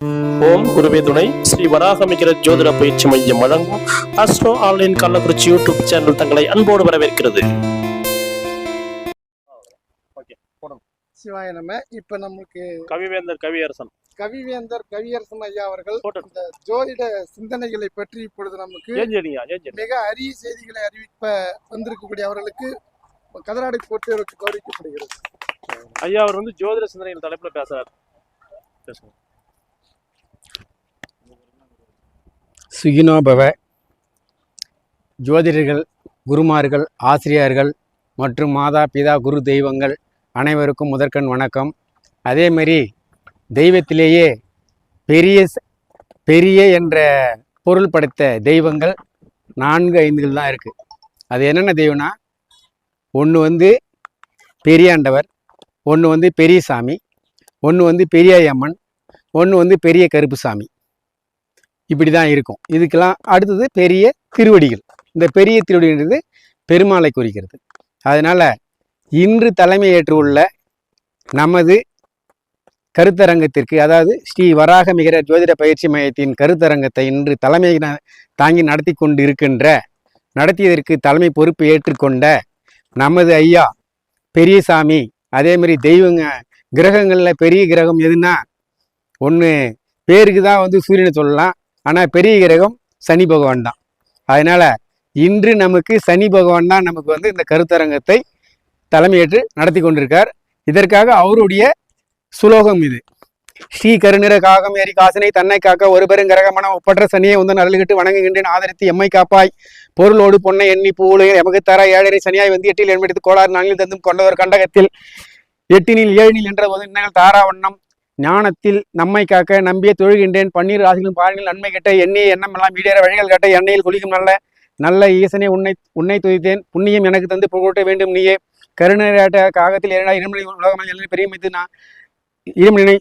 ஓம் குருவே துணை. ஸ்ரீ வராகமிகிற ஜோதிட பயிற்சி மையம் வழங்கும் astro online Kallakurichi YouTube channel தங்களை அன்போடு வரவேற்கிறது. சிவாய நம்ம இப்ப நமக்கு கவிவேந்தர் கவியரசன். கவிவேந்தர் கவியரசன் ஐயா அவர்கள். இந்த ஜோதிட சிந்தனைகளை பற்றி இப்பொழுது நமக்கு மிக அரிய செய்திகளை அறிவிப்ப வந்திருக்கக்கூடிய அவர்களுக்கு கதராடை போட்டு அவருக்கு கௌரவிக்கப்படுகிறது. ஐயா அவர் வந்து ஜோதிட சிந்தனைகள் தலைப்புல பேசுறாரு. பேசுங்க சுகினோபவ ஜோதிடர்கள் குருமார்கள் ஆசிரியர்கள் மற்றும் மாதா பிதா குரு தெய்வங்கள் அனைவருக்கும் முதற்கண் வணக்கம். அதேமாரி தெய்வத்திலேயே பெரிய பெரிய என்ற பொருள் படைத்த தெய்வங்கள் நான்கு ஐந்துகள் தான் இருக்குது அது என்னென்ன தெய்வம்னா ஒன்று வந்து பெரியாண்டவர் ஒன்று வந்து பெரியசாமி ஒன்று வந்து பெரியாயம்மன் ஒன்று வந்து பெரிய கருப்புசாமி. இப்படி தான் இருக்கும். இதுக்கெல்லாம் அடுத்தது பெரிய திருவடிகள். இந்த பெரிய திருவடின்றது பெருமாளை குறிக்கிறது. அதனால் இன்று தலைமையேற்று உள்ள நமது கருத்தரங்கத்திற்கு அதாவது ஸ்ரீ வராக மிகர ஜோதிட பயிற்சி மையத்தின் கருத்தரங்கத்தை இன்று தலைமை தாங்கி நடத்தி கொண்டு இருக்கின்ற நடத்தியதற்கு தலைமை பொறுப்பு ஏற்றுக்கொண்ட நமது ஐயா பெரியசாமி அதே மாதிரி தெய்வங்க கிரகங்களில் பெரிய கிரகம் எதுனா ஒன்று பேருக்கு தான் வந்து சூரியனை சொல்லலாம் ஆனால் பெரிய கிரகம் சனி பகவான் தான். அதனால் இன்று நமக்கு சனி பகவான் தான் நமக்கு வந்து இந்த கருத்தரங்கத்தை தலைமையேற்று நடத்தி கொண்டிருக்கார். இதற்காக அவருடைய சுலோகம் இது. ஸ்ரீ கருநிற காகம் ஏறி தன்னை காக்க ஒரு பெருங்கரகமன ஒப்பற்ற சனியை வந்து அருள்கிட்டு வணங்குகின்றேன். ஆதரித்து எம்மை காப்பாய். பொருளோடு பொன்னை எண்ணி பூவுலகில் எமக்கு தர ஏழரை சனியாய் வந்து எட்டில் எண்பெடுத்து கோளாறு நாளில் தந்தும் கொண்டவர் கண்டகத்தில். எட்டினில் ஏழினில் என்ற போது இன்னும் தாரா வண்ணம். ஞானத்தில் நம்மை காக்க நம்பிய தொழுகின்றேன். பன்னீர் ராசிகளும் பாருங்கள் நன்மை கெட்ட எண்ணெய் எண்ணம் எல்லாம் வழிகள் கட்ட எண்ணெயில் குளிக்கும் நல்ல நல்ல ஈசனே உன்னை உன்னை துதித்தேன். புண்ணியம் எனக்கு தந்து புகழட்ட வேண்டும் நீயே. கருணையாட்ட காகத்தில் இரண்டா உலகம் உலகமாக எழுதி பெரிய வைத்து நான் இருமணினை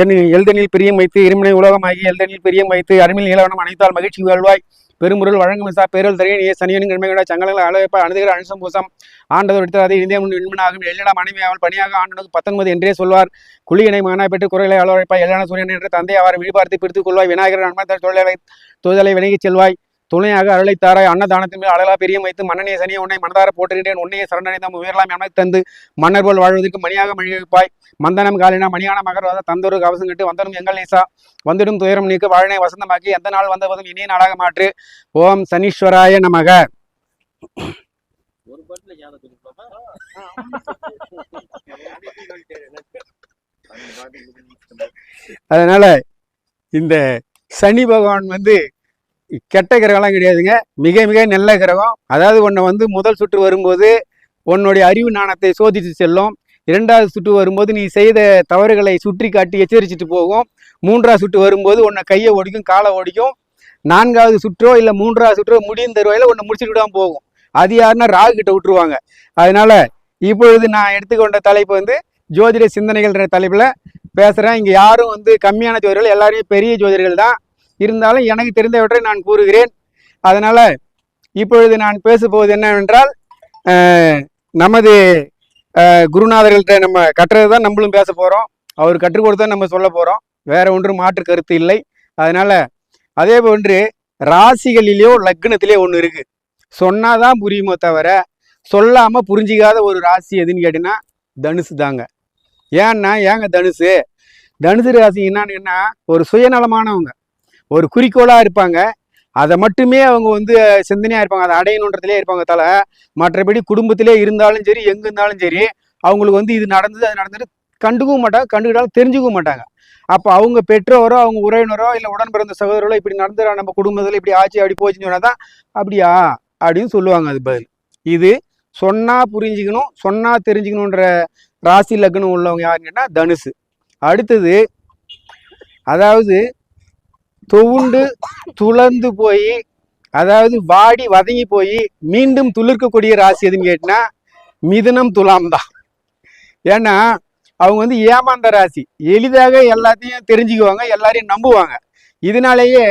என் எழுதனில் பிரியம் வைத்து இருமனை உலகமாகி எழுதனில் பிரியம் வைத்து அருமையில் நீலவனம் அனைத்தால் மகிழ்ச்சி வாழ்வாய் பெருமுருள் வழங்கும் விசா பேரல் தரையே நீ சனியனும் கிழமையோட சங்கங்களை அளவைப்ப அணுதுகிற அனுசம் பூசம். ஆண்டவர் எடுத்தாது இந்திய முன் விண்மனாகும் எல்லிடா மனைவி அவள் பணியாக ஆண்டனுக்கு பத்தொன்பது என்றே சொல்வார். குளியினை மகனாய் பெற்று குறைகளை அளவழைப்பாய் எல்லான சூரியன் என்று தந்தை அவர் விழிபார்த்து பிடித்துக் கொள்வாய். விநாயகர் நண்பர் தொழிலை தொழிலை விலகிச் செல்வாய். துணையாக அருளைத்தாராய் அன்னதானத்தின் மேல் அழகா பெரியம் வைத்து மன்னனே சனியை உன்னை மனதார போற்றுகின்றேன். உன்னையே சரணடைந்தாம் உயரலாம் எமக்கு தந்து மன்னர் போல் வாழ்வதற்கு மணியாக மணி வைப்பாய் மந்தனம் காலினா மணியான மகர் தந்தொரு கவசம் கட்டு வந்தனும் எங்கள் நேசா வந்துடும் துயரம் நீக்க வாழனை வசந்தமாக்கி எந்த நாள் வந்தபோதும் இனிய நாளாக மாற்று. ஓம் சனீஸ்வராய நமக. ஒரு அதனால இந்த சனி பகவான் வந்து கெட்ட கிரகம்லாம் கிடையாதுங்க. மிக மிக நல்ல கிரகம். அதாவது ஒன்றை வந்து முதல் சுற்று வரும்போது உன்னுடைய அறிவு நாணத்தை சோதித்து செல்லும். இரண்டாவது சுற்று வரும்போது நீ செய்த தவறுகளை சுற்றி காட்டி எச்சரிச்சிட்டு போகும். மூன்றாவது சுற்று வரும்போது உன்னை கையை ஒடிக்கும் காலை ஒடிக்கும். நான்காவது சுற்றோ இல்லை மூன்றாவது சுற்றோ முடியும் தருவாயில் உன்னை முடிச்சுட்டு தான் போகும். அது யாருன்னா ராகு கிட்ட விட்டுருவாங்க. அதனால இப்பொழுது நான் எடுத்துக்கொண்ட தலைப்பு வந்து ஜோதிட சிந்தனைகள்ன்ற தலைப்பில் பேசுகிறேன் இங்கே யாரும் வந்து கம்மியான ஜோதிடர்கள் எல்லாரையும் பெரிய ஜோதிடர்கள் தான். இருந்தாலும் எனக்கு தெரிந்தவற்றை நான் கூறுகிறேன். அதனால் இப்பொழுது நான் பேச போவது என்னவென்றால் நமது குருநாதர்கள்ட்ட நம்ம கட்டுறது தான் நம்மளும் பேச போகிறோம் அவர் கற்றுக் கொடுத்தா நம்ம சொல்ல போகிறோம் வேற ஒன்றும் மாற்று கருத்து இல்லை. அதனால் அதே போன்று ராசிகளிலேயோ லக்னத்திலேயோ ஒன்று இருக்குது சொன்னால் தான் புரியுமோ தவிர சொல்லாமல் புரிஞ்சிக்காத ஒரு ராசி எதுன்னு கேட்டிங்கன்னா தனுசு தாங்க. ஏன்னா ஏங்க தனுசு? தனுசு ராசி என்னன்னா ஒரு சுயநலமானவங்க. ஒரு குறிக்கோளாக இருப்பாங்க. அதை மட்டுமே அவங்க வந்து சிந்தனையாக இருப்பாங்க. அதை அடையணுன்றதுலேயே இருப்பாங்க தல. மற்றபடி குடும்பத்திலே இருந்தாலும் சரி எங்கே இருந்தாலும் சரி அவங்களுக்கு வந்து இது நடந்தது அது நடந்தது கண்டுக்கவும் மாட்டாங்க கண்டுக்கிட்டாலும் தெரிஞ்சுக்கவும் மாட்டாங்க. அப்போ அவங்க பெற்றோரோ அவங்க உறவினரோ இல்லை உடன் பிறந்த சகோதரரோ இப்படி நடந்துடா நம்ம குடும்பத்தில் இப்படி ஆச்சு அப்படி போச்சுன்னு சொன்னால் தான் அப்படியா? அப்படின்னு சொல்லுவாங்க அது பதில். இது சொன்னால் புரிஞ்சுக்கணும் சொன்னால் தெரிஞ்சுக்கணுன்ற ராசி லக்னம் உள்ளவங்க யாருன்னு கேட்டால் தனுசு. அடுத்தது அதாவது துவுண்டு துளந்து போய் அதாவது வாடி வதங்கி போய் மீண்டும் துளிர்க்கக்கூடிய ராசி எதுன்னு கேட்டினா மிதுனம் துலாம் தான் ஏன்னா அவங்க வந்து ஏமாந்த ராசி. எளிதாக எல்லாத்தையும் தெரிஞ்சுக்குவாங்க எல்லாரையும் நம்புவாங்க. இதனாலேயே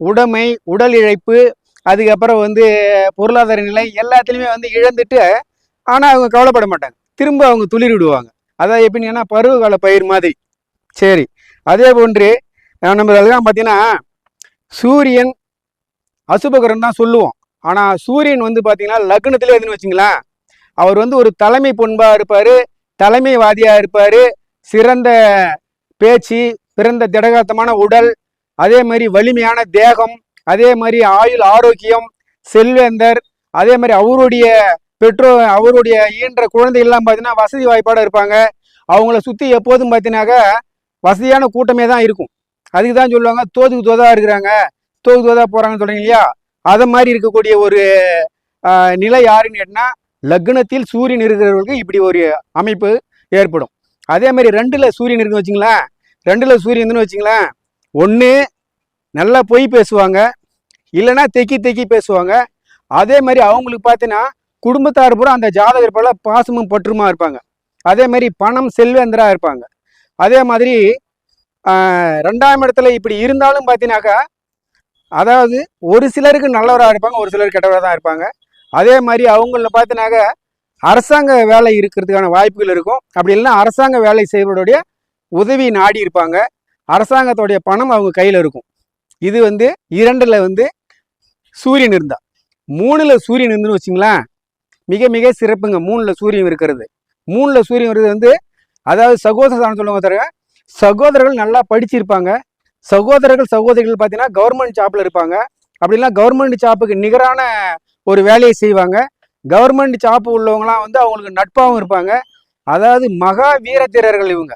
உடைமை உடல் இழைப்பு அதுக்கப்புறம் வந்து பொருளாதார நிலை எல்லாத்துலேயுமே வந்து இழந்துட்டு ஆனால் அவங்க கவலைப்பட மாட்டாங்க. திரும்ப அவங்க துளிர் விடுவாங்க. அதாவது எப்படின்னா பருவகால பயிர் மாதிரி. சரி. அதே போன்று நம்ம அதெல்லாம் பார்த்தீங்கன்னா சூரியன் அசுபகரன் தான் சொல்லுவோம். ஆனால் சூரியன் வந்து பார்த்தீங்கன்னா லக்னத்திலே எதுன்னு வச்சுங்களேன் அவர் வந்து ஒரு தலைமை பொன்பாக இருப்பார் தலைமைவாதியாக இருப்பார் சிறந்த பேச்சு சிறந்த திடகாத்தமான உடல் அதே மாதிரி வலிமையான தேகம் அதே மாதிரி ஆயுள் ஆரோக்கியம் செல்வேந்தர் அதே மாதிரி அவருடைய பெற்றோர் அவருடைய ஈன்ற குழந்தைகள்லாம் பார்த்தீங்கன்னா வசதி வாய்ப்பாடு இருப்பாங்க. அவங்கள சுற்றி எப்போதும் பார்த்தீங்கன்னாக்க வசதியான கூட்டமே தான் இருக்கும். அதுக்கு தான் சொல்லுவாங்க தோதுக்கு தோதா இருக்கிறாங்க. தோது தோதா போகிறாங்கன்னு சொல்கிறீங்க இல்லையா? அதை மாதிரி இருக்கக்கூடிய ஒரு நிலை யாருன்னு கேட்டினா லக்னத்தில் சூரியன் இருக்கிறவர்களுக்கு இப்படி ஒரு அமைப்பு ஏற்படும். அதே மாதிரி ரெண்டில் சூரியன் இருக்குன்னு வச்சுங்களேன் ரெண்டில் சூரியன் வச்சுங்களேன் ஒன்று நல்லா பொய் பேசுவாங்க இல்லைன்னா தெக்கி தெக்கி பேசுவாங்க. அதே மாதிரி அவங்களுக்கு பார்த்தீங்கன்னா குடும்பத்தார் பூரா அந்த ஜாதகர் போல பாசமும் பற்றுமா இருப்பாங்க. அதே மாதிரி பணம் செல்வேந்தராக இருப்பாங்க. அதே மாதிரி ரெண்டாம் இடத்துல இப்படி இருந்தாலும் பார்த்தீங்கன்னாக்கா அதாவது ஒரு சிலருக்கு நல்லவராக இருப்பாங்க ஒரு சிலர் கெட்டவராக தான் இருப்பாங்க. அதே மாதிரி அவங்கள பார்த்தீங்கன்னாக்கா அரசாங்க வேலை இருக்கிறதுக்கான வாய்ப்புகள் இருக்கும். அப்படி இல்லைன்னா அரசாங்க வேலை செய்வருடைய உதவி நாடி இருப்பாங்க. அரசாங்கத்தோடைய பணம் அவங்க கையில் இருக்கும். இது வந்து இரண்டில் வந்து சூரியன் இருந்தா. மூணில் சூரியன் இருந்துன்னு வச்சிங்களேன் மிக மிக சிறப்புங்க. மூணில் சூரியன் இருக்கிறது. மூணில் சூரியன் வருது வந்து அதாவது சகோதரன் சொல்லுவாங்க தவிர சகோதரர்கள் நல்லா படிச்சிருப்பாங்க. சகோதரர்கள் சகோதரிகள் பார்த்தீங்கன்னா கவர்மெண்ட் ஜாப்பில் இருப்பாங்க. அப்படிலாம் கவர்மெண்ட் ஜாப்புக்கு நிகரான ஒரு வேலையை செய்வாங்க. கவர்மெண்ட் ஜாப் உள்ளவங்களாம் வந்து அவங்களுக்கு நட்பாகவும் இருப்பாங்க. அதாவது மகா வீரத்தீரர்கள் இவங்க.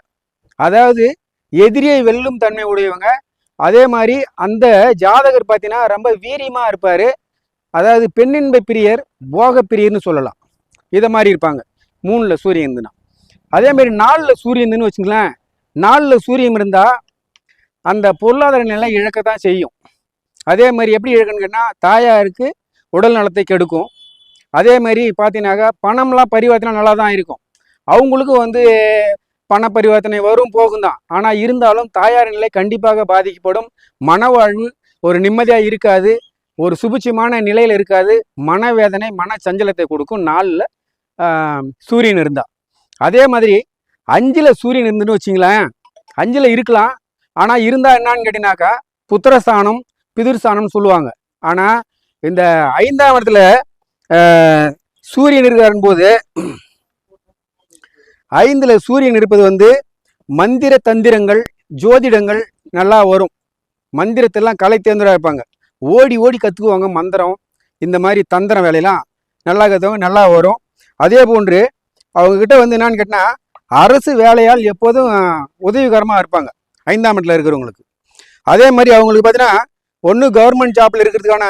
அதாவது எதிரியை வெல்லும் தன்மை உடையவங்க. அதே மாதிரி அந்த ஜாதகர் பார்த்தீங்கன்னா ரொம்ப வீரியமாக இருப்பார். அதாவது பெண்ணின்ப பிரியர் போக பிரியர்னு சொல்லலாம். இதை மாதிரி இருப்பாங்க. மூணில் சூரியன் இருந்துன்னா. அதே மாதிரி நாலில் சூரியன் இருந்துன்னு வச்சுங்களேன் நாளில் சூரியன் இருந்தால் அந்த பொருளாதார நிலை தான் செய்யும். அதே மாதிரி எப்படி இழக்குன்னு கேட்டால் தாயாருக்கு உடல் நலத்தை கெடுக்கும். அதே மாதிரி பார்த்தீங்கன்னாக்கா பணம்லாம் பரிவர்த்தனை நல்லா தான் இருக்கும். அவங்களுக்கும் வந்து பண பரிவர்த்தனை வரும் போகும் தான் ஆனால் இருந்தாலும் தாயார் நிலை கண்டிப்பாக பாதிக்கப்படும். மனவாழ்வு ஒரு நிம்மதியாக இருக்காது. ஒரு சுபிட்சமான நிலையில் இருக்காது. மனவேதனை மன சஞ்சலத்தை கொடுக்கும் நாளில் சூரியன் இருந்தால் அதே மாதிரி அஞ்சில் சூரியன் இருந்துன்னு வச்சிங்களேன் அஞ்சில் இருக்கலாம். ஆனால் இருந்தால் என்னன்னு கேட்டினாக்கா புத்திரஸ்தானம் பிதிர்ஸ்தானம்னு சொல்லுவாங்க. ஆனால் இந்த ஐந்தாம் இடத்துல சூரியன் இருக்காருன்னு போது ஐந்தில் சூரியன் இருப்பது வந்து மந்திர தந்திரங்கள் ஜோதிடங்கள் நல்லா வரும். மந்திரத்தெல்லாம் கலை தேர்ந்தராக இருப்பாங்க. ஓடி ஓடி கற்றுக்குவாங்க மந்திரம். இந்த மாதிரி தந்திரம் வேலையெல்லாம் நல்லா கற்றுவாங்க நல்லா வரும். அதே போன்று அவங்கக்கிட்ட வந்து என்னான்னு கேட்டால் அரசு வேலையால் எப்போதும் உதவிகரமாக இருப்பாங்க. ஐந்தாம் இடத்துல இருக்கிறவங்களுக்கு. அதே மாதிரி அவங்களுக்கு பார்த்தீங்கன்னா ஒன்று கவர்மெண்ட் ஜாப்ல இருக்கிறதுக்கான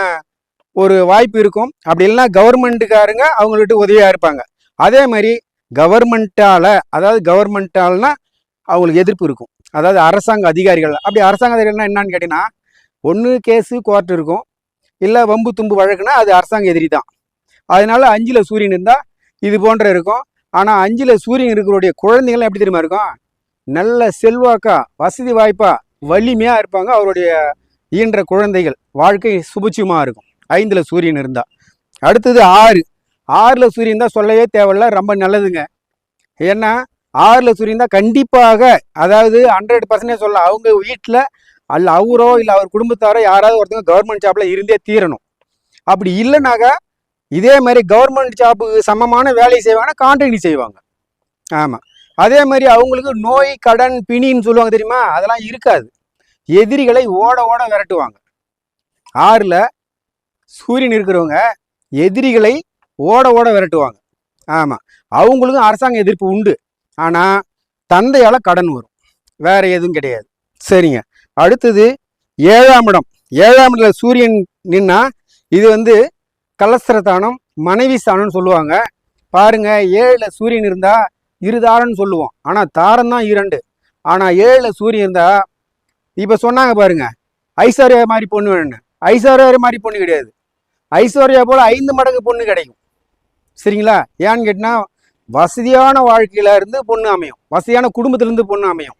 ஒரு வாய்ப்பு இருக்கும். அப்படி இல்லைன்னா கவர்மெண்ட்டுக்காரங்க அவங்கள்ட்ட உதவியாக இருப்பாங்க. அதே மாதிரி கவர்மெண்ட்டால் அதாவது கவர்மெண்ட்டால்னா அவங்களுக்கு எதிர்ப்பு இருக்கும். அதாவது அரசாங்க அதிகாரிகள். அப்படி அரசாங்க அதிகாரிகள்னா என்னன்னு கேட்டிங்கன்னா ஒன்று கேஸு கோர்ட் இருக்கும். இல்லை வம்பு தும்பு வழக்குனா அது அரசாங்க எதிரி தான். அதனால அஞ்சில் சூரியன் இருந்தால் இது போன்ற இருக்கும். ஆனால் அஞ்சில் சூரியன் இருக்கிறோடைய குழந்தைங்கள்லாம் எப்படி தெரியுமா இருக்கும்? நல்ல செல்வாக்கா வசதி வாய்ப்பாக வலிமையாக இருப்பாங்க அவருடைய ஈன்ற குழந்தைகள். வாழ்க்கை சுபிட்சமாக இருக்கும். ஐந்தில் சூரியன் இருந்தால் அடுத்தது ஆறு. ஆறில் சூரியன் தான் சொல்லவே தேவையில்ல ரொம்ப நல்லதுங்க. ஏன்னா ஆறில் சூரியன் தான் கண்டிப்பாக அதாவது ஹண்ட்ரட் பர்சன்டேஜ் சொல்லலாம் அவங்க வீட்டில் அல்ல அவரோ இல்லை அவர் குடும்பத்தாரோ யாராவது ஒருத்தவங்க கவர்மெண்ட் ஜாப்பில் இருந்தே தீரணும். அப்படி இல்லைனாக்கா இதே மாதிரி கவர்மெண்ட் ஜாப்புக்கு சமமான வேலை செய்வாங்கன்னா கான்ட்ராக்ட் செய்வாங்க. ஆமாம் அதே மாதிரி அவங்களுக்கு நோய் கடன் பிணின்னு சொல்லுவாங்க தெரியுமா? அதெல்லாம் இருக்காது. எதிரிகளை ஓட ஓட விரட்டுவாங்க. ஆறில் சூரியன் இருக்கிறவங்க எதிரிகளை ஓட ஓட விரட்டுவாங்க. ஆமாம் அவங்களுக்கும் அரசாங்க எதிர்ப்பு உண்டு. ஆனால் தந்தையால் கடன் வரும். வேற எதுவும் கிடையாது. சரிங்க. அடுத்தது ஏழாம் இடம். ஏழாம் இடத்துல சூரியன் நின்னா இது வந்து கலஸ்திரதானம் மனைவி ஸ்தானம்னு சொல்லுவாங்க. பாருங்க ஏழில் சூரியன் இருந்தால் இருதாரன்னு சொல்லுவோம். ஆனால் தாரம் தான் இரண்டு. ஆனால் ஏழில் சூரியன் இருந்தால் இப்போ சொன்னாங்க பாருங்க ஐஸ்வர்யா மாதிரி பொண்ணு வேணும்னு. ஐஸ்வர்யா மாதிரி பொண்ணு கிடையாது. ஐஸ்வர்யா போல் ஐந்து மடங்கு பொண்ணு கிடைக்கும். சரிங்களா? ஏன்னு கேட்டினா வசதியான வாழ்க்கையில இருந்து பொண்ணு அமையும். வசதியான குடும்பத்திலேருந்து பொண்ணு அமையும்.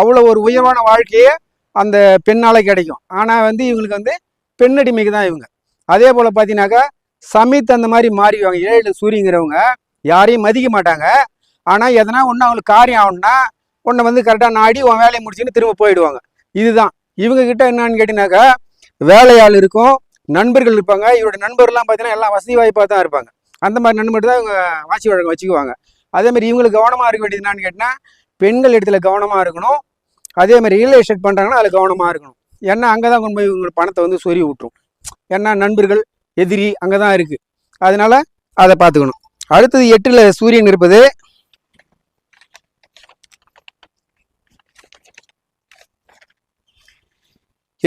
அவ்வளோ ஒரு உயர்வான வாழ்க்கையே அந்த பெண்ணால் கிடைக்கும். ஆனால் வந்து இவங்களுக்கு வந்து பெண்ணடிமைக்கு தான் இவங்க. அதே போல் பார்த்தீங்கன்னாக்கா சமீத் அந்த மாதிரி மாறிடுவாங்க ஏழு சூரியங்கிறவங்க யாரையும் மதிக்க மாட்டாங்க. ஆனால் எதனா ஒன்று அவங்களுக்கு காரியம் ஆகணும்னா உன்னை வந்து கரெக்டாக நாடி உன் வேலையை முடிச்சுன்னு திரும்ப போயிடுவாங்க. இதுதான். இவங்க கிட்ட என்னன்னு கேட்டீங்கன்னாக்கா வேலையாள் இருக்கும் நண்பர்கள் இருப்பாங்க. இவரோட நண்பர்லாம் பார்த்தீங்கன்னா எல்லாம் வசதி வாய்ப்பாக தான் இருப்பாங்க. அந்த மாதிரி நண்பர் தான் இவங்க வாட்சி வழக்கம் வச்சுக்குவாங்க. அதே மாதிரி இவங்களுக்கு கவனமாக இருக்க வேண்டியது என்னன்னு கேட்டால் பெண்கள் இடத்துல கவனமாக இருக்கணும். அதே மாதிரி ரியல் எஸ்டேட் பண்ணுறாங்கன்னா அதில் கவனமாக இருக்கணும். ஏன்னா அங்கே தான் கொண்டு போய் இவங்களுக்கு பணத்தை வந்து சொறி விட்டுரும். ஏன்னா நண்பர்கள் எதிரி அங்கே தான் இருக்குது அதனால் அதை பார்த்துக்கணும் அடுத்தது எட்டில் சூரியன் இருப்பது.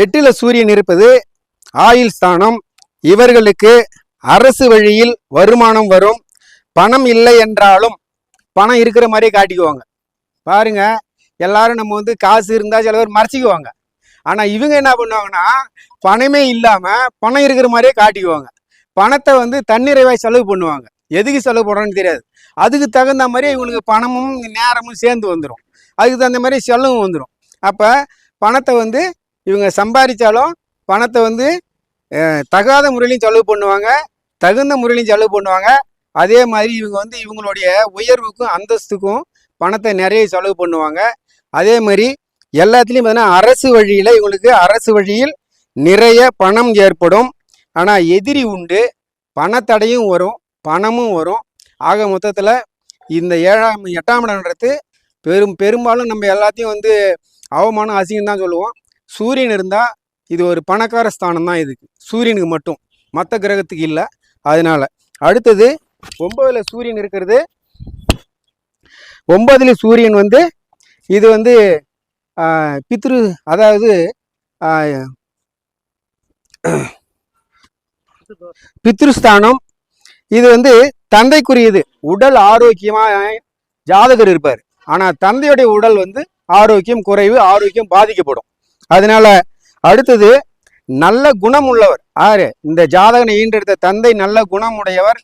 எட்டில் சூரியன் இருப்பது ஆயுள் ஸ்தானம். இவர்களுக்கு அரசு வழியில் வருமானம் வரும். பணம் இல்லை என்றாலும் பணம் இருக்கிற மாதிரியே காட்டிக்குவாங்க. பாருங்க எல்லாரும் நம்ம வந்து காசு இருந்தால் சில பேர் மறைச்சிக்குவாங்க. ஆனால் இவங்க என்ன பண்ணுவாங்கன்னா பணமே இல்லாமல் பணம் இருக்கிற மாதிரியே காட்டிக்குவாங்க. பணத்தை வந்து தன்னிறைவாய் செலவு பண்ணுவாங்க. எதுக்கு செலவு பண்ணுறோன்னு தெரியாது. அதுக்கு தகுந்த மாதிரி இவங்களுக்கு பணமும் நேரமும் சேர்ந்து வந்துடும் அதுக்கு தகுந்த மாதிரி செலவும் வந்துடும் அப்போ பணத்தை வந்து இவங்க சம்பாதிச்சாலும் பணத்தை வந்து தகாத முறையிலையும் செலவு பண்ணுவாங்க. தகுந்த முறையிலையும் செலவு பண்ணுவாங்க. அதே மாதிரி இவங்க வந்து இவங்களுடைய உயர்வுக்கும் அந்தஸ்துக்கும் பணத்தை நிறைய செலவு பண்ணுவாங்க. அதே மாதிரி எல்லாத்துலேயும் பார்த்தீங்கன்னா அரசு வழியில் இவங்களுக்கு அரசு வழியில் நிறைய பணம் ஏற்படும். ஆனால் எதிரி உண்டு. பணத்தடையும் வரும். பணமும் வரும். ஆக மொத்தத்தில் இந்த ஏழாம் எட்டாம் இடம்ன்றது பெரும் பெரும்பாலும் நம்ம எல்லாத்தையும் வந்து அவமானம் அசிங்கம் தான் சொல்லுவோம். சூரியன் இருந்தால் இது ஒரு பணக்கார ஸ்தானம் தான் இதுக்கு. சூரியனுக்கு மட்டும். மற்ற கிரகத்துக்கு இல்லை. அதனால் அடுத்தது ஒம்பதில் சூரியன் இருக்கிறது. ஒன்பதுல சூரியன் வந்து இது வந்து பித்ரு அதாவது பித்ருஸ்தானம். இது வந்து தந்தைக்குரியது. உடல் ஆரோக்கியமாக ஜாதகர் இருப்பார். ஆனால் தந்தையுடைய உடல் வந்து ஆரோக்கியம் குறைவு ஆரோக்கியம் பாதிக்கப்படும். அதனால அடுத்தது நல்ல குணம் உள்ளவர் ஆறு இந்த ஜாதகனை ஈன்றெடுத்த தந்தை நல்ல குணம் உடையவர்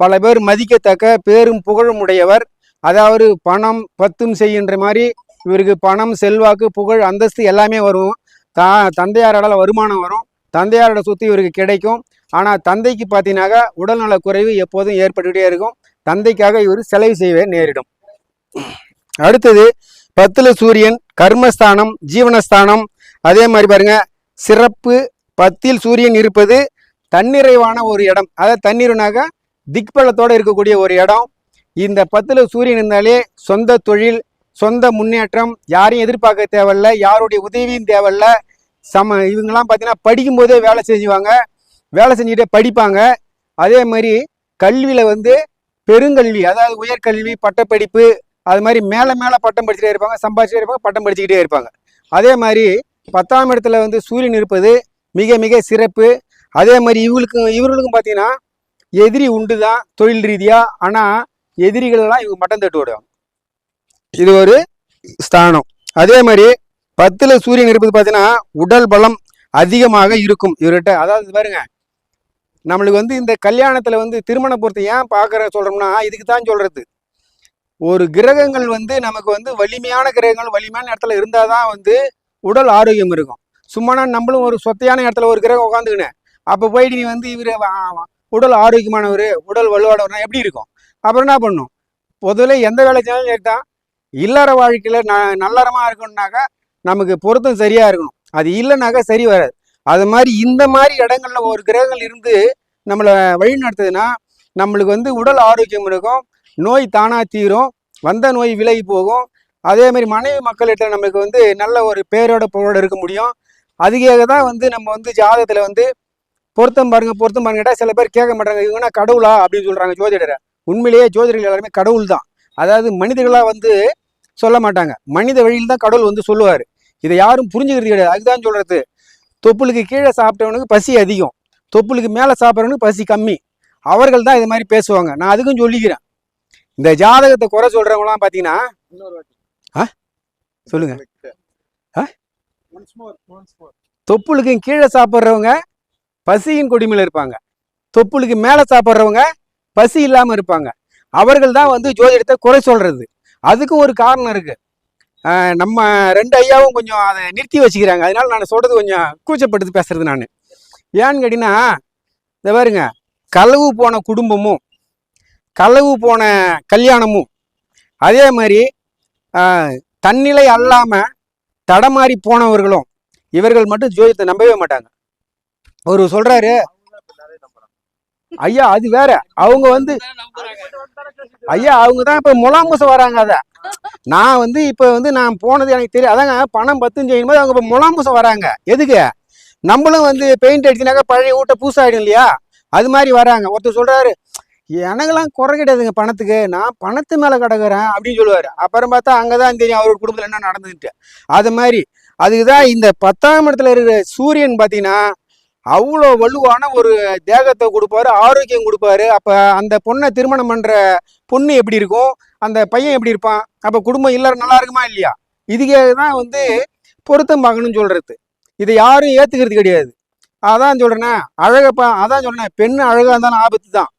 பல பேர் மதிக்கத்தக்க பேரும் புகழும் உடையவர். அதாவது பணம் பத்தும் செய்கின்ற மாதிரி இவருக்கு பணம் செல்வாக்கு புகழ் அந்தஸ்து எல்லாமே வரும். தா தந்தையாரோட வருமானம் வரும். தந்தையாரோட சொத்து இவருக்கு கிடைக்கும். ஆனால் தந்தைக்கு பார்த்தீங்கன்னாக்கா உடல்நல குறைவு எப்போதும் ஏற்பட்டுக்கிட்டே இருக்கும். தந்தைக்காக இவர் செலவு செய்ய நேரிடும். அடுத்தது பத்துல சூரியன் கர்மஸ்தானம் ஜீவனஸ்தானம். அதே மாதிரி பாருங்க சிறப்பு பத்தில் சூரியன் இருப்பது தன்னிறைவான ஒரு இடம். அதாவது தண்ணீர்னாக்கா திக்பலத்தோடு இருக்கக்கூடிய ஒரு இடம். இந்த பத்தில் சூரியன் இருந்தாலே சொந்த தொழில் சொந்த முன்னேற்றம் யாரையும் எதிர்பார்க்க தேவையில்ல யாருடைய உதவியும் தேவையில்ல. சம இவங்கெல்லாம் பார்த்தீங்கன்னா படிக்கும்போதே வேலை செஞ்சுவாங்க. வேலை செஞ்சுக்கிட்டே படிப்பாங்க. அதே மாதிரி கல்வியில் வந்து பெருங்கல்வி அதாவது உயர்கல்வி பட்டப்படிப்பு அது மாதிரி மேலே மேலே பட்டம் படிச்சுட்டே இருப்பாங்க சம்பாதிச்சுட்டே இருப்பாங்க பட்டம் படிச்சுக்கிட்டே இருப்பாங்க. அதே மாதிரி பத்தாம் இடத்துல வந்து சூரியன் இருப்பது மிக மிக சிறப்பு. அதே மாதிரி இவங்களுக்கும் இவர்களுக்கும் பார்த்தீங்கன்னா எதிரி உண்டு தான் தொழில் ரீதியாக ஆனால் எதிரிகளெல்லாம் இவங்க மட்டம் தட்டு விடுவாங்க இது ஒரு ஸ்தானம். அதே மாதிரி பத்துல சூரியன் இருப்பது பார்த்தீங்கன்னா உடல் பலம் அதிகமாக இருக்கும் இவர்கிட்ட. அதாவது பாருங்க நம்மளுக்கு வந்து இந்த கல்யாணத்துல வந்து திருமண பொறுத்து ஏன் பார்க்கற சொல்றோம்னா இதுக்கு தான் சொல்றது. ஒரு கிரகங்கள் வந்து நமக்கு வந்து வலிமையான கிரகங்கள் வலிமையான இடத்துல இருந்தாதான் வந்து உடல் ஆரோக்கியம் இருக்கும். சும்மானா நம்மளும் ஒரு சொத்தையான இடத்துல ஒரு கிரகம் உட்காந்துக்கினேன் அப்போ போயிட்டு நீ வந்து இவர் உடல் ஆரோக்கியமானவர் உடல் வலுவானவர்னா எப்படி இருக்கும்? அப்புறம் என்ன பண்ணும்? பொதுவில் எந்த வேலை செஞ்சாலும் சரி தான் இல்லற வாழ்க்கையில் ந நல்லறமாக இருக்கணும்னாக்கா நமக்கு பொருத்தம் சரியாக இருக்கணும். அது இல்லைனாக்கா சரி வராது. அது மாதிரி இந்த மாதிரி இடங்கள்ல ஒரு கிரகங்கள் இருந்து நம்மளை வழி நடத்துதுன்னா நம்மளுக்கு வந்து உடல் ஆரோக்கியம் இருக்கும் நோய் தானாக தீரும் வந்த நோய் விலகி போகும். அதே மாதிரி மனைவி மக்கள்கிட்ட நமக்கு வந்து நல்ல ஒரு பேரோட புகழோடு இருக்க முடியும். அதுக்காக தான் வந்து நம்ம வந்து ஜாதகத்தில் வந்து பொருத்தம் பாருங்க பொருத்தம் பாருங்க சில பேர் கேட்க மாட்டாங்க. இவங்கன்னா கடவுளா அப்படின்னு சொல்கிறாங்க ஜோதிடரை. உண்மையிலேயே ஜோதிடர்கள் எல்லாருமே கடவுள் தான் அதாவது மனிதர்களாக வந்து சொல்ல மாட்டாங்க. மனித வழியில் தான் கடவுள் வந்து சொல்லுவார். இதை யாரும் புரிஞ்சுக்கிறது கிடையாது. அதுதான் சொல்றது. தொப்புளுக்கு கீழே சாப்பிட்டவனுக்கு பசி அதிகம். தொப்புளுக்கு மேலே சாப்பிட்றவனுக்கு பசி கம்மி. அவர்கள் தான் இது மாதிரி பேசுவாங்க. நான் அதுக்கும் சொல்லிக்கிறேன். இந்த ஜாதகத்தை குறை சொல்றவங்களாம் பார்த்தீங்கன்னா ஆ? சொல்லுங்க. ஆ? தொப்புளுக்கு கீழே சாப்பிட்றவங்க பசியின் கொடுமையில் இருப்பாங்க. தொப்புளுக்கு மேலே சாப்பிட்றவங்க பசி இல்லாமல் இருப்பாங்க. அவர்கள் தான் வந்து ஜோதிடத்தை குறை சொல்றது. அதுக்கும் ஒரு காரணம் இருக்கு. நம்ம ரெண்டு ஐயாவும் கொஞ்சம் அதை நிறுத்தி வச்சுக்கிறாங்க. அதனால நான் சொல்றது கொஞ்சம் கூச்சப்பட்டு பேசுறது நான். ஏன்னு கேட்டீங்கன்னா இந்த பாருங்க. களவு போன குடும்பமும் களவு போன கல்யாணமும் அதே மாதிரி தன்னிலை அல்லாமல் தடமாறி போனவர்களும் இவர்கள் மட்டும் ஜோதிடத்தை நம்பவே மாட்டாங்க. அவர் சொல்கிறாரு ஐயா அது வேற. அவங்க வந்து ஐயா அவங்க தான் இப்ப முலாம்பூசம் வராங்க அத. நான் வந்து இப்ப வந்து நான் போனது எனக்கு தெரியும் அதாங்க பணம் பத்துன்னு செய்யும் போது அவங்க இப்ப முலாம்பூசம் வராங்க. எதுக்கு? நம்மளும் வந்து பெயிண்ட் அடிச்சுனாக்கா பழைய வீட்டை பூசாயிடும் இல்லையா? அது மாதிரி வராங்க. ஒருத்தர் சொல்றாரு எனக்கெல்லாம் குறை கிடையாதுங்க பணத்துக்கு. நான் பணத்து மேல கிடக்குறேன் அப்படின்னு சொல்லுவாரு. அப்புறம் பார்த்தா அங்கதான் தெரியும் அவரோட குடும்பத்துல என்ன நடந்துட்டு அது மாதிரி. அதுக்குதான் இந்த பத்தாம் இடத்துல இருக்கிற சூரியன் பாத்தீங்கன்னா அவ்வளோ வலுவான ஒரு தேகத்தை கொடுப்பாரு ஆரோக்கியம் கொடுப்பாரு. அப்போ அந்த பொண்ணை திருமணம் பண்ணுற பொண்ணு எப்படி இருக்கும்? அந்த பையன் எப்படி இருப்பான்? அப்போ குடும்பம் இல்லற நல்லா இருக்குமா இல்லையா? இதுக்கே தான் வந்து பொருத்தம் பார்க்கணும்னு சொல்கிறது இதை யாரும் ஏற்றுக்கிறது கிடையாது. அதான் சொல்கிறேனே அழகப்பா அதான் சொல்கிறேன் பெண் அழகாக இருந்தாலும் ஆபத்து தான்.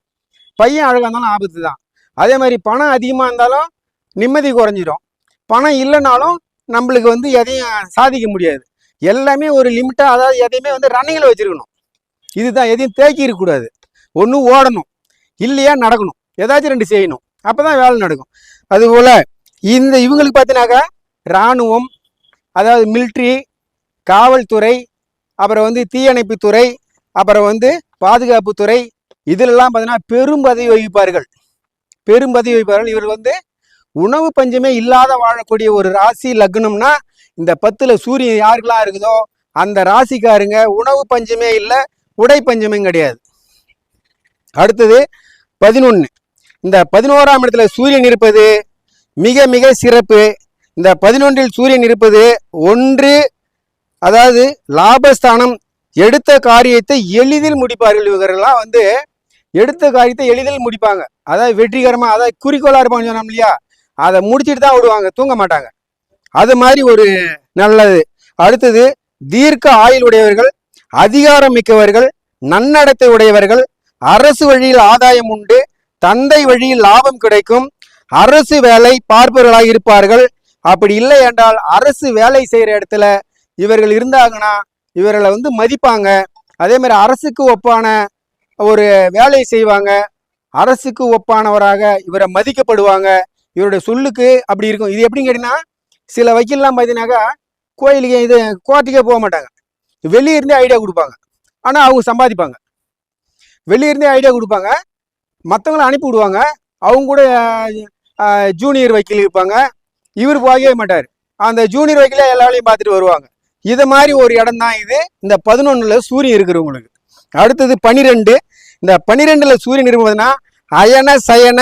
பையன் அழகாக இருந்தாலும் ஆபத்து தான். அதே மாதிரி பணம் அதிகமாக இருந்தாலும் நிம்மதி குறைஞ்சிரும். பணம் இல்லைனாலும் நம்மளுக்கு வந்து எதையும் சாதிக்க முடியாது. எல்லாமே ஒரு லிமிட்டாக அதாவது எதையுமே வந்து ரன்னிங்கில் வச்சுருக்கணும். இதுதான் எதையும் தேக்கி இருக்கக்கூடாது. ஒன்றும் ஓடணும். இல்லையா நடக்கணும். ஏதாச்சும் ரெண்டு செய்யணும். அப்போ தான் வேலை நடக்கும். அதுபோல் இந்த இவங்களுக்கு பார்த்தீங்கன்னாக்கா இராணுவம் அதாவது மில்ட்ரி காவல்துறை அப்புறம் வந்து தீயணைப்புத்துறை அப்புறம் வந்து பாதுகாப்புத்துறை இதிலெல்லாம் பார்த்தீங்கன்னா பெரும் பதவி வகிப்பார்கள். பெரும் பதவி வகிப்பார்கள். இவர் வந்து உணவு பஞ்சமே இல்லாத வாழக்கூடிய ஒரு ராசி லக்னம்னா இந்த பத்துல சூரியன் யாருக்கெல்லாம் இருக்குதோ அந்த ராசிக்காருங்க உணவு பஞ்சமே இல்லை உடை பஞ்சமே கிடையாது. அடுத்தது பதினொன்று இந்த பதினோராம் இடத்துல சூரியன் இருப்பது மிக மிக சிறப்பு. இந்த பதினொன்றில் சூரியன் இருப்பது ஒன்று அதாவது லாபஸ்தானம். எடுத்த காரியத்தை எளிதில் முடிப்பார்கள். இவர்கள்லாம் வந்து எடுத்த காரியத்தை எளிதில் முடிப்பாங்க. அதாவது வெற்றிகரமாக அதாவது குறிக்கோளாக இருப்பாங்க சொன்னோம் இல்லையா? அதை முடிச்சிட்டு தான் விடுவாங்க தூங்க மாட்டாங்க. அது மாதிரி ஒரு நல்லது. அடுத்தது தீர்க்க ஆயுள் உடையவர்கள் அதிகாரம் மிக்கவர்கள் நன்னடத்தை உடையவர்கள் அரசு வழியில் ஆதாயம் உண்டு தந்தை வழியில் லாபம் கிடைக்கும் அரசு வேலை பார்ப்பவர்களாக இருப்பார்கள். அப்படி இல்லை என்றால் அரசு வேலை செய்கிற இடத்துல இவர்கள் இருந்தாங்கன்னா இவர்களை வந்து மதிப்பாங்க. அதே மாதிரி அரசுக்கு ஒப்பான ஒரு வேலையை செய்வாங்க. அரசுக்கு ஒப்பானவராக இவரை மதிக்கப்படுவாங்க. இவருடைய சொல்லுக்கு அப்படி இருக்கும். இது எப்படின்னு கேட்டீங்கன்னா சில வக்கீல்லாம் பார்த்தீங்கன்னாக்கா கோயிலுக்கு இது கோர்ட்டுக்கே போக மாட்டாங்க. வெளியிருந்தே ஐடியா கொடுப்பாங்க. ஆனால் அவங்க சம்பாதிப்பாங்க. வெளியிருந்தே ஐடியா கொடுப்பாங்க. மற்றவங்கள அனுப்பி விடுவாங்க. அவங்க கூட ஜூனியர் வக்கீல் இருப்பாங்க. இவர் போகவே மாட்டார். அந்த ஜூனியர் வக்கீல எல்லா வேலையும் பார்த்துட்டு வருவாங்க. இதை மாதிரி ஒரு இடம் தான் இது. இந்த பதினொன்றில் சூரியன் இருக்கிறவங்களுக்கு அடுத்தது பனிரெண்டு. இந்த பன்னிரெண்டில் சூரியன் இருக்கும்போதுன்னா அயன சயன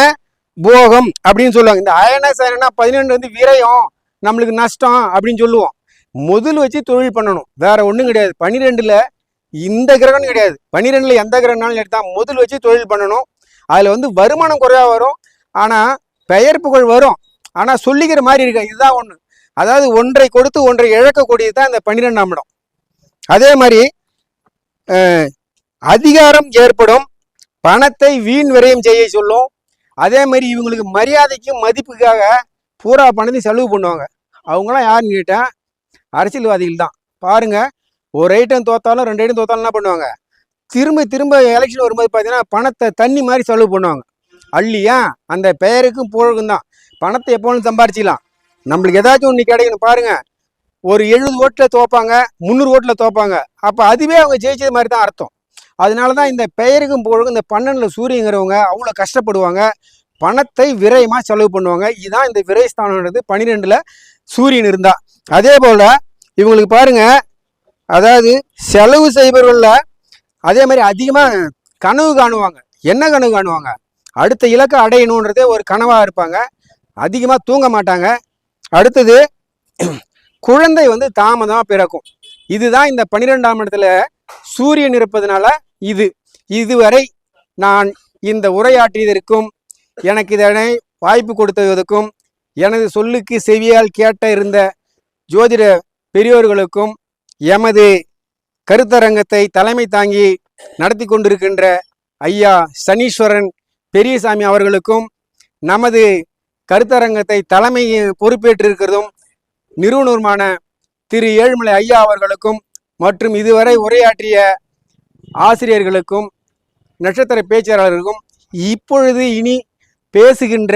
போகம் அப்படின்னு சொல்லுவாங்க. இந்த அயன சயனா பதினெண்டு வந்து விரயம். நம்மளுக்கு நஷ்டம் அப்படின்னு சொல்லுவோம். முதல் வச்சு தொழில் பண்ணணும். வேற ஒன்றும் கிடையாது. பனிரெண்டுல இந்த கிரகம் கிடையாது. பனிரெண்டுல எந்த கிரகம்னாலும் எடுத்தால் முதல் வச்சு தொழில் பண்ணணும். அதில் வந்து வருமானம் குறைவாக வரும். ஆனால் பெயர் புகழ் வரும். ஆனால் சொல்லிக்கிற மாதிரி இருக்கு? இதுதான் ஒன்று அதாவது ஒன்றை கொடுத்து ஒன்றை இழக்கக்கூடியது தான் இந்த பன்னிரெண்டாம் இடம். அதே மாதிரி அதிகாரம் ஏற்படும். பணத்தை வீண் விரயம் செய்ய சொல்லும். அதே மாதிரி இவங்களுக்கு மரியாதைக்கும் மதிப்புக்காக பூரா பணத்தையும் செலவு பண்ணுவாங்க. அவங்களாம் யாருன்னு கேட்டேன் அரசியல்வாதிகள் தான். பாருங்க ஒரு ஐட்டம் தோத்தாலும் ரெண்டு ஐட்டம் தோத்தாலும் என்ன பண்ணுவாங்க? திரும்ப திரும்ப எலெக்ஷன் வரும்போது பார்த்தீங்கன்னா பணத்தை தண்ணி மாதிரி செலவு பண்ணுவாங்க. அள்ளியா அந்த பெயருக்கும் புழகும் தான். பணத்தை எப்போன்னு சம்பாரிச்சிக்கலாம். நம்மளுக்கு ஏதாச்சும் ஒன்று கிடைக்கணும் பாருங்கள் ஒரு எழுபது ஓட்டில் தோப்பாங்க முந்நூறு ஓட்டில் தோப்பாங்க. அப்போ அதுவே அவங்க ஜெயிச்சது மாதிரி தான் அர்த்தம். அதனால தான் இந்த பெயருக்கும் புகழுக்கும் இந்த பன்னெண்டில் சூரியங்கிறவங்க அவ்வளோ கஷ்டப்படுவாங்க. பணத்தை விரயமாக செலவு பண்ணுவாங்க. இதுதான் இந்த விரயஸ்தானம்ன்றது. பன்னிரெண்டில் சூரியன் இருந்தா. அதே போல் இவங்களுக்கு பாருங்க அதாவது செலவு செய்பவர்களில் அதே மாதிரி அதிகமாக கனவு காணுவாங்க. என்ன கனவு காணுவாங்க? அடுத்த இலக்கை அடையணுன்றதே ஒரு கனவாக இருப்பாங்க. அதிகமாக தூங்க மாட்டாங்க. அடுத்தது குழந்தை வந்து தாமதமாக பிறக்கும். இதுதான் இந்த பன்னிரெண்டாம் இடத்துல சூரியன் இருப்பதனால இது. இதுவரை நான் இந்த உரையாற்றியதற்கும் எனக்கு இதனை வாய்ப்பு கொடுத்ததற்கும் எனது சொல்லுக்கு செவியால் கேட்ட இருந்த ஜோதிட பெரியோர்களுக்கும் எமது கருத்தரங்கத்தை தலைமை தாங்கி நடத்தி கொண்டிருக்கின்ற ஐயா சனீஸ்வரன் பெரியசாமி அவர்களுக்கும் நமது கருத்தரங்கத்தை தலைமை பொறுப்பேற்றிருக்கிறதும் நிறுவனருமான திரு ஏழுமலை ஐயா அவர்களுக்கும் மற்றும் இதுவரை உரையாற்றிய ஆசிரியர்களுக்கும் நட்சத்திர பேச்சாளர்களுக்கும் இப்பொழுது இனி பேசுகின்ற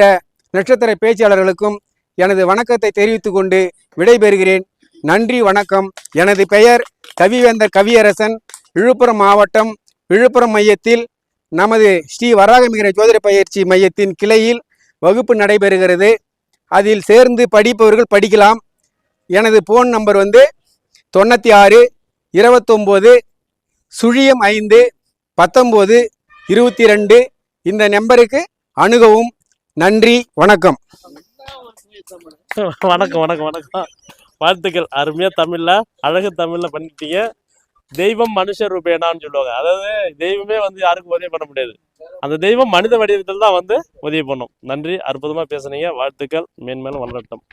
நட்சத்திர பேச்சாளர்களுக்கும் எனது வணக்கத்தை தெரிவித்துக் கொண்டு விடைபெறுகிறேன். நன்றி வணக்கம். எனது பெயர் கவிவேந்தர் கவியரசன். விழுப்புரம் மாவட்டம் விழுப்புரம் மையத்தில் நமது ஸ்ரீ வராகமிகிற ஜோதிட பயிற்சி மையத்தின் கிளையில் வகுப்பு நடைபெறுகிறது. அதில் சேர்ந்து படிப்பவர்கள் படிக்கலாம். எனது ஃபோன் நம்பர் வந்து தொண்ணூற்றி ஆறு இருபத்தொம்போது சுழியம் ஐந்து பத்தொம்போது இருபத்தி ரெண்டு. இந்த நம்பருக்கு அணுகவும் நன்றி வணக்கம். வணக்கம் வணக்கம் வணக்கம். வாழ்த்துக்கள். அருமையா தமிழ்ல அழகு தமிழ்ல பண்ணிட்டீங்க. தெய்வம் மனுஷ ரூபேனான்னு சொல்லுவாங்க. அதாவது தெய்வமே வந்து யாருக்கும் உதவி பண்ண முடியாது. அந்த தெய்வம் மனித வடிவத்தில் தான் வந்து உதவி பண்ணும். நன்றி அற்புதமா பேசுனீங்க. வாழ்த்துக்கள். மேன்மேலும் வளரட்டும்.